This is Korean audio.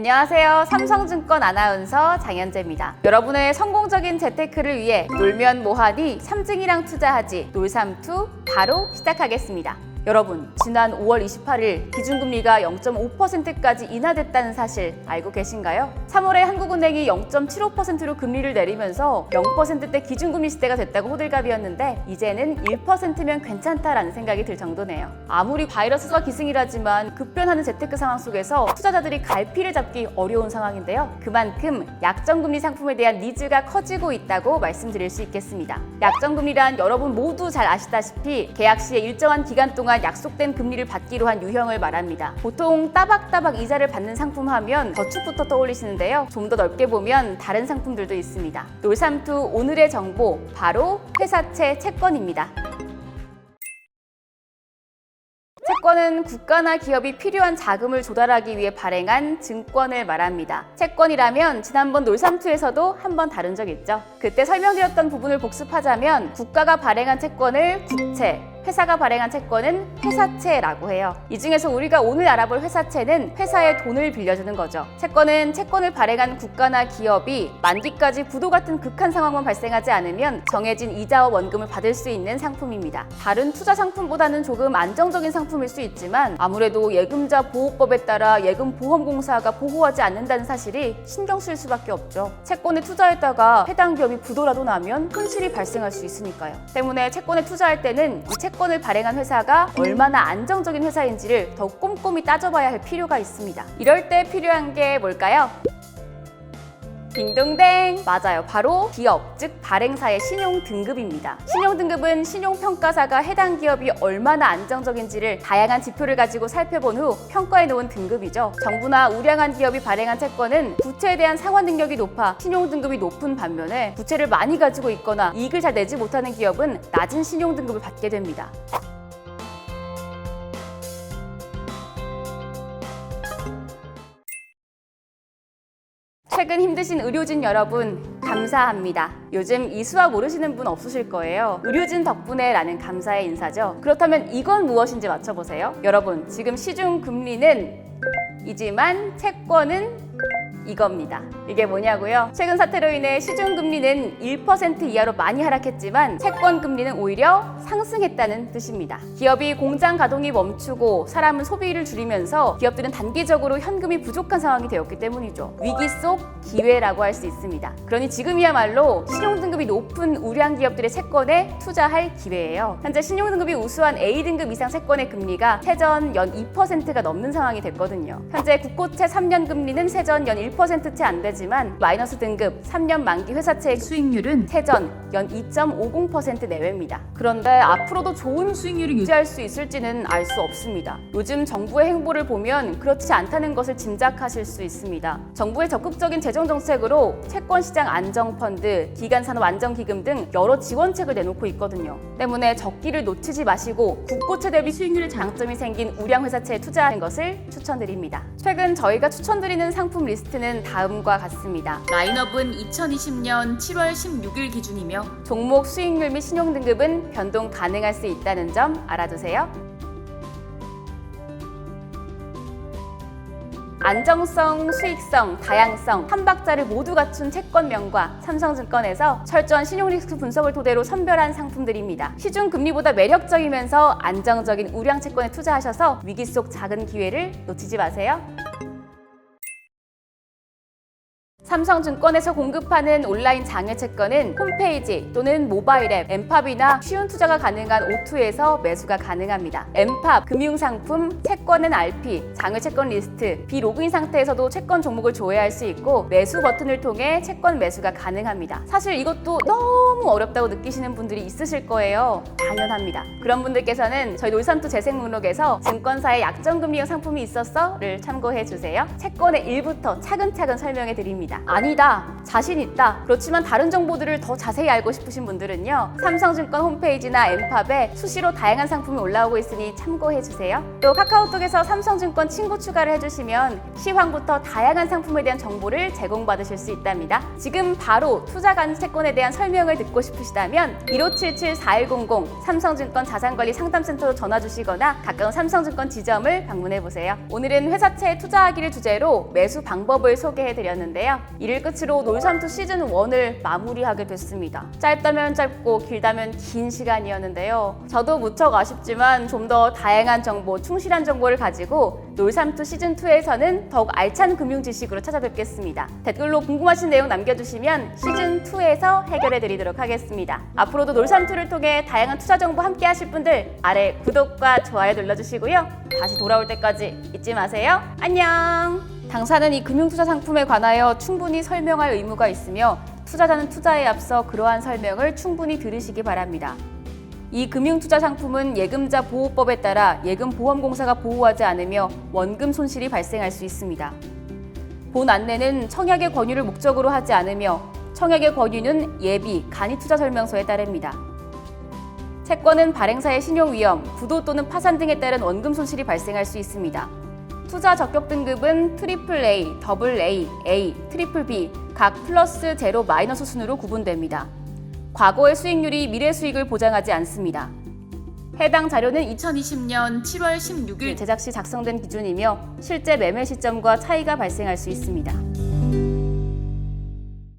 안녕하세요. 삼성증권 아나운서 장현재입니다. 여러분의 성공적인 재테크를 위해 놀면 뭐하니 삼증이랑 투자하지 놀삼투 바로 시작하겠습니다. 여러분, 지난 5월 28일 기준금리가 0.5%까지 인하됐다는 사실 알고 계신가요? 3월에 한국은행이 0.75%로 금리를 내리면서 0%대 기준금리 시대가 됐다고 호들갑이었는데 이제는 1%면 괜찮다라는 생각이 들 정도네요. 아무리 바이러스가 기승이라지만 급변하는 재테크 상황 속에서 투자자들이 갈피를 잡기 어려운 상황인데요. 그만큼 약정금리 상품에 대한 니즈가 커지고 있다고 말씀드릴 수 있겠습니다. 약정금리란 여러분 모두 잘 아시다시피 계약 시에 일정한 기간 동안 약속된 금리를 받기로 한 유형을 말합니다. 보통 따박따박 이자를 받는 상품 하면 저축부터 떠올리시는데요. 좀 더 넓게 보면 다른 상품들도 있습니다. 놀삼투 오늘의 정보 바로 회사채 채권입니다. 채권은 국가나 기업이 필요한 자금을 조달하기 위해 발행한 증권을 말합니다. 채권이라면 지난번 놀삼투에서도 한 번 다룬 적 있죠. 그때 설명드렸던 부분을 복습하자면 국가가 발행한 채권을 국채, 회사가 발행한 채권은 회사채라고 해요. 이 중에서 우리가 오늘 알아볼 회사채는 회사의 돈을 빌려주는 거죠. 채권은 채권을 발행한 국가나 기업이 만기까지 부도 같은 극한 상황만 발생하지 않으면 정해진 이자와 원금을 받을 수 있는 상품입니다. 다른 투자 상품보다는 조금 안정적인 상품일 수 있지만 아무래도 예금자 보호법에 따라 예금보험공사가 보호하지 않는다는 사실이 신경 쓸 수밖에 없죠. 채권에 투자했다가 해당 기업이 부도라도 나면 손실이 발생할 수 있으니까요. 때문에 채권에 투자할 때는 이 채권 을 발행한 회사가 얼마나 안정적인 회사인지를 더 꼼꼼히 따져봐야 할 필요가 있습니다. 이럴 때 필요한 게 뭘까요? 딩동댕! 맞아요. 바로 기업, 즉 발행사의 신용 등급입니다. 신용 등급은 신용 평가사가 해당 기업이 얼마나 안정적인지를 다양한 지표를 가지고 살펴본 후 평가해 놓은 등급이죠. 정부나 우량한 기업이 발행한 채권은 부채에 대한 상환 능력이 높아 신용 등급이 높은 반면에 부채를 많이 가지고 있거나 이익을 잘 내지 못하는 기업은 낮은 신용 등급을 받게 됩니다. 최근 힘드신 의료진 여러분 감사합니다. 요즘 이 수화 모르시는 분 없으실 거예요. 의료진 덕분에 라는 감사의 인사죠. 그렇다면 이건 무엇인지 맞춰보세요. 여러분 지금 시중 금리는 이지만 채권은 이겁니다. 이게 뭐냐고요? 최근 사태로 인해 시중 금리는 1% 이하로 많이 하락했지만 채권 금리는 오히려 상승했다는 뜻입니다. 기업이 공장 가동이 멈추고 사람은 소비를 줄이면서 기업들은 단기적으로 현금이 부족한 상황이 되었기 때문이죠. 위기 속 기회라고 할 수 있습니다. 그러니 지금이야말로 신용 등급이 높은 우량 기업들의 채권에 투자할 기회예요. 현재 신용 등급이 우수한 A 등급 이상 채권의 금리가 세전 연 2%가 넘는 상황이 됐거든요. 현재 국고채 3년 금리는 세전 연 1%채 안 되지만 마이너스 등급 3년 만기 회사채 수익률은 세전 연 2.50% 내외입니다. 그런데 앞으로도 좋은 수익률을 유지할 수 있을지는 알 수 없습니다. 요즘 정부의 행보를 보면 그렇지 않다는 것을 짐작하실 수 있습니다. 정부의 적극적인 재정 정책으로 채권 시장 안정 펀드, 기간 산업 안정 기금 등 여러 지원책을 내놓고 있거든요. 때문에 적기를 놓치지 마시고 국고채 대비 수익률 장점이 생긴 우량 회사채에 투자하는 것을 추천드립니다. 최근 저희가 추천드리는 상품 리스트는 다음과 같습니다. 라인업은 2020년 7월 16일 기준이며 종목 수익률 및 신용 등급은 변동 가능할 수 있다는 점 알아두세요. 안정성, 수익성, 다양성, 한 박자를 모두 갖춘 채권명과 삼성증권에서 철저한 신용 리스크 분석을 토대로 선별한 상품들입니다. 시중 금리보다 매력적이면서 안정적인 우량 채권에 투자하셔서 위기 속 작은 기회를 놓치지 마세요. 삼성증권에서 공급하는 온라인 장외 채권은 홈페이지 또는 모바일 앱, 엠팝이나 쉬운 투자가 가능한 O2에서 매수가 가능합니다. 엠팝, 금융상품, 채권은 RP, 장외 채권 리스트, 비로그인 상태에서도 채권 종목을 조회할 수 있고 매수 버튼을 통해 채권 매수가 가능합니다. 사실 이것도 너무 어렵다고 느끼시는 분들이 있으실 거예요. 당연합니다. 그런 분들께서는 저희 놀산투 재생 목록에서 증권사의 약정금리형 상품이 있었어?를 참고해 주세요. 채권의 일부터 차근차근 설명해 드립니다. 아니다, 자신 있다. 그렇지만 다른 정보들을 더 자세히 알고 싶으신 분들은요. 삼성증권 홈페이지나 엠팝에 수시로 다양한 상품이 올라오고 있으니 참고해 주세요. 또 카카오톡에서 삼성증권 친구 추가를 해주시면 시황부터 다양한 상품에 대한 정보를 제공받으실 수 있답니다. 지금 바로 투자 가능 채권에 대한 설명을 듣고 싶으시다면 1577-4100 삼성증권 자산관리 상담센터로 전화 주시거나 가까운 삼성증권 지점을 방문해 보세요. 오늘은 회사채에 투자하기를 주제로 매수 방법을 소개해 드렸는데요. 이를 끝으로 놀삼투 시즌 1을 마무리하게 됐습니다. 짧다면 짧고 길다면 긴 시간이었는데요. 저도 무척 아쉽지만 좀 더 다양한 정보, 충실한 정보를 가지고 놀삼투 시즌 2에서는 더욱 알찬 금융 지식으로 찾아뵙겠습니다. 댓글로 궁금하신 내용 남겨주시면 시즌 2에서 해결해 드리도록 하겠습니다. 앞으로도 놀삼투를 통해 다양한 투자 정보 함께 하실 분들 아래 구독과 좋아요 눌러주시고요. 다시 돌아올 때까지 잊지 마세요. 안녕! 당사는 이 금융투자 상품에 관하여 충분히 설명할 의무가 있으며 투자자는 투자에 앞서 그러한 설명을 충분히 들으시기 바랍니다. 이 금융투자 상품은 예금자 보호법에 따라 예금보험공사가 보호하지 않으며 원금 손실이 발생할 수 있습니다. 본 안내는 청약의 권유를 목적으로 하지 않으며 청약의 권유는 예비, 간이투자 설명서에 따릅니다. 채권은 발행사의 신용 위험, 부도 또는 파산 등에 따른 원금 손실이 발생할 수 있습니다. 투자 적격 등급은 트리플 A, 더블 A, A, 트리플 B 각 플러스 제로 마이너스 순으로 구분됩니다. 과거의 수익률이 미래 수익을 보장하지 않습니다. 해당 자료는 2020년 7월 16일 제작 시 작성된 기준이며 실제 매매 시점과 차이가 발생할 수 있습니다.